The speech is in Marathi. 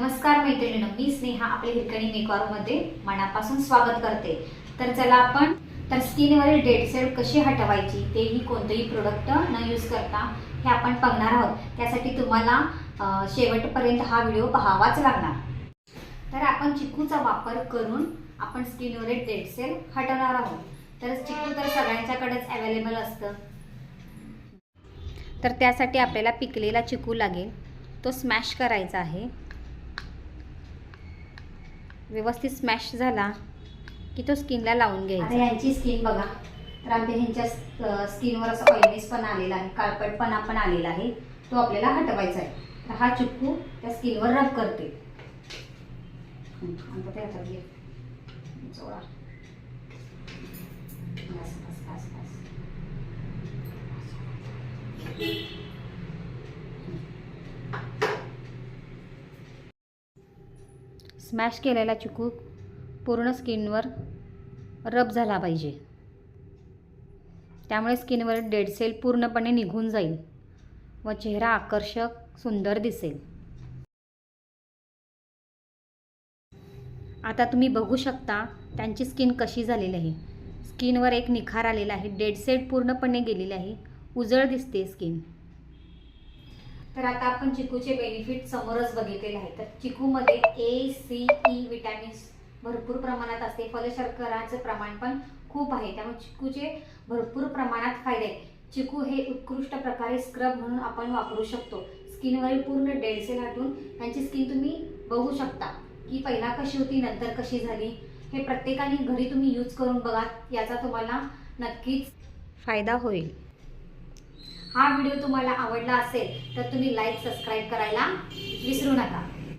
नमस्कार मैत्रिणीनं मी स्नेहा आपल्या हिरकणी मेकॉरमध्ये मनापासून स्वागत करते. तर चला आपण तर स्किनवरील डेड सेल कशी हटवायची तेही कोणतेही प्रोडक्ट न यूज करता हे आपण बघणार आहोत. त्यासाठी तुम्हाला शेवटपर्यंत हा व्हिडिओ पाहावाच लागणार. तर आपण चिकूचा वापर करून आपण स्किनवरील डेड सेल हटवणार आहोत. तर चिकू तर सगळ्यांच्याकडेच अवेलेबल असतं. तर त्यासाठी आपल्याला पिकलेला चिकू लागेल. तो स्मॅश करायचा आहे. व्यवस्थित स्मॅश झाला की तो स्किनला लावून घ्यायचा. आता यांची स्किन बघा. तर आमच्या ह्यांच्या स्किनवर असं ऑइलनेस पण आलेला आहे. काळपटपणा पण आलेला आहे. तो आपल्याला हटवायचा आहे. तर हा चिक्कू त्या स्किनवर रब करते. आता हातात घे. स्मॅश केलेला चिकू पूर्ण स्किनवर रब झाला पाहिजे. त्यामुळे स्किनवर डेड सेल पूर्णपणे निघून जाईल व चेहरा आकर्षक सुंदर दिसेल. आता तुम्ही बघू शकता त्यांची स्किन कशी झालेली आहे. स्किनवर एक निखार आलेला आहे. डेड सेल पूर्णपणे गेलेली आहे. उजळ दिसते स्किन. तर आता आपण चिकूचे बेनिफिट समोरच बघितलेले आहे तर चिकूमध्ये ए सी ई विटॅमिन्स भरपूर प्रमाणात असते. फलशर्कराचं प्रमाण पण खूप आहे. त्यामुळे चिकूचे भरपूर प्रमाणात फायदे आहेत. चिकू हे उत्कृष्ट प्रकारे स्क्रब म्हणून आपण वापरू शकतो. स्किनवरील पूर्ण डेड सेल हटून त्यांची स्किन तुम्ही बघू शकता. की पहिला कशी होती नंतर कशी झाली हे प्रत्येकाने घरी तुम्ही यूज करून बघा. याचा तुम्हाला नक्कीच फायदा होईल. हा व्हिडिओ तुम्हाला आवडला असेल तर तुम्ही लाईक सबस्क्राईब करायला विसरू नका.